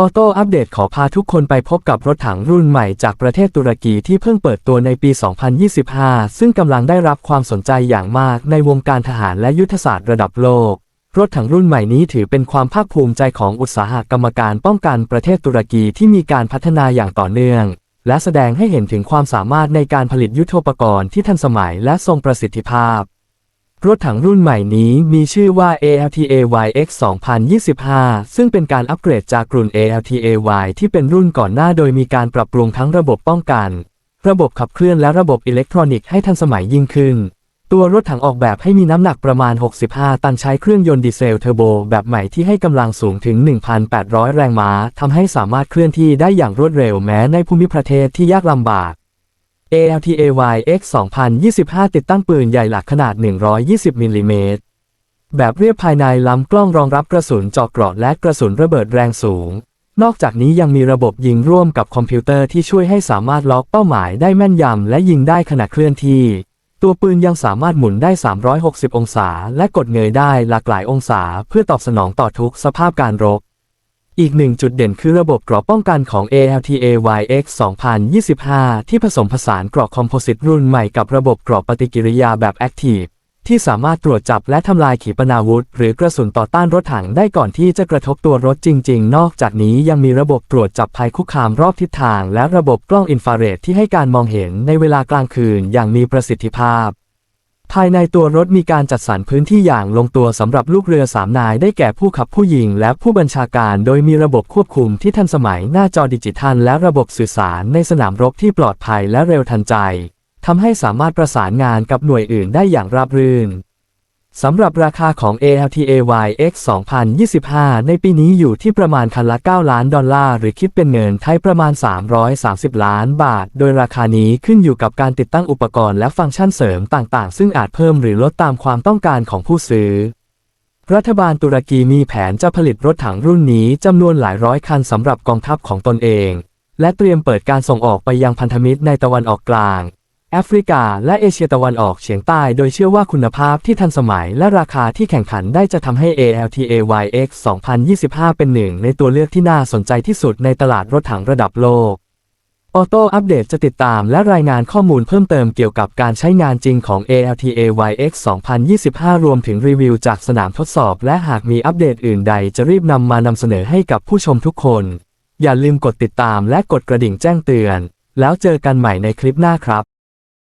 ออโต้อัปเดตขอพาทุกคนไปพบกับรถถังรุ่นใหม่จากประเทศตุรกีที่เพิ่งเปิดตัวในปี 2025 ซึ่งกำลังได้รับความสนใจอย่างมากในวงการทหารและยุทธศาสตร์ระดับโลก รถถังรุ่นใหม่นี้ถือเป็นความภาคภูมิใจของอุตสาหกรรมการป้องกันประเทศตุรกีที่มีการพัฒนาอย่างต่อเนื่อง และแสดงให้เห็นถึงความสามารถในการผลิตยุทโธปกรณ์ที่ทันสมัยและทรงประสิทธิภาพ รถถังรุ่นใหม่นี้มีชื่อว่า ALTA YX 2025 ซึ่งเป็นการอัปเกรดจากรุ่น ALTA Y ที่เป็นรุ่นก่อนหน้าโดยมีการปรับปรุงทั้งระบบป้องกัน ระบบขับเคลื่อนและระบบอิเล็กทรอนิกส์ให้ทันสมัยยิ่งขึ้น ตัวรถถังออกแบบให้มีน้ำหนักประมาณ 65 ตันใช้เครื่องยนต์ดีเซลเทอร์โบแบบใหม่ที่ให้กำลังสูงถึง 1,800 แรงม้าทำให้สามารถเคลื่อนที่ได้อย่างรวดเร็วแม้ในภูมิประเทศที่ยากลำบาก ALTAY X 2025 ติดตั้งปืนใหญ่หลักขนาด 120 มิลลิเมตร แบบเรียบภายในลำกล้องรองรับกระสุนเจาะเกราะและกระสุนระเบิดแรงสูง นอกจากนี้ยังมีระบบยิงร่วมกับคอมพิวเตอร์ที่ช่วยให้สามารถล็อกเป้าหมายได้แม่นยำและยิงได้ขณะเคลื่อนที่ ตัวปืนยังสามารถหมุนได้ 360 องศา และกดเงยได้หลากหลายองศา เพื่อตอบสนองต่อทุกสภาพการรบ อีกหนึ่งจุดเด่นคือระบบกราะป้องกันของ ALTA YX 2025 ที่ผสมผสานกราะคอมโพสิตรุ่นใหม่กับระบบกราะปฏิกิริยาแบบ Active ที่สามารถตรวจจับและทำลายขีปนาวุธ หรือกระสุนต่อต้านรถถังได้ก่อนที่จะกระทบตัวรถจริง ๆ นอกจากนี้ยังมีระบบตรวจจับภัยคุกคามรอบทิศทาง และระบบกล้องอินฟราเรดที่ให้การมองเห็นในเวลากลางคืนอย่างมีประสิทธิภาพ ภายในตัวรถมีการจัดสรรพื้นที่อย่างลงตัวสำหรับลูกเรือสามนายได้แก่ผู้ขับผู้หญิงและผู้บัญชาการโดยมีระบบควบคุมที่ทันสมัยหน้าจอดิจิทัลและระบบสื่อสารในสนามรบที่ปลอดภัยและเร็วทันใจทำให้สามารถประสานงานกับหน่วยอื่นได้อย่างราบรื่น สำหรับราคาของ ALTA YX 2025 ในปีนี้อยู่ที่ประมาณคันละ 9 ล้านดอลลาร์ หรือคิดเป็นเงินไทยประมาณ 330 ล้านบาท โดยราคานี้ขึ้นอยู่กับการติดตั้งอุปกรณ์และฟังก์ชันเสริมต่างๆ ซึ่งอาจเพิ่มหรือลดตามความต้องการของผู้ซื้อ รัฐบาลตุรกีมีแผนจะผลิตรถถังรุ่นนี้จำนวนหลายร้อยคันสำหรับกองทัพของตนเอง และเตรียมเปิดการส่งออกไปยังพันธมิตรในตะวันออกกลาง แอฟริกา และเอเชียตะวันออกเฉียงใต้โดยเชื่อว่าคุณภาพที่ทันสมัยและราคาที่แข่งขันได้จะทำให้ ALTA YX 2025 เป็นหนึ่งในตัวเลือกที่น่าสนใจที่สุดในตลาดรถถังระดับโลก ออโต้อัปเดตจะติดตามและรายงานข้อมูลเพิ่มเติมเกี่ยวกับการใช้งานจริงของ ALTA YX 2025 รวมถึงรีวิวจากสนามทดสอบ และหากมีอัปเดตอื่นใดจะรีบนำมานำเสนอให้กับผู้ชมทุกคน อย่าลืมกดติดตามและกดกระดิ่งแจ้งเตือน แล้วเจอกันใหม่ในคลิปหน้าครับ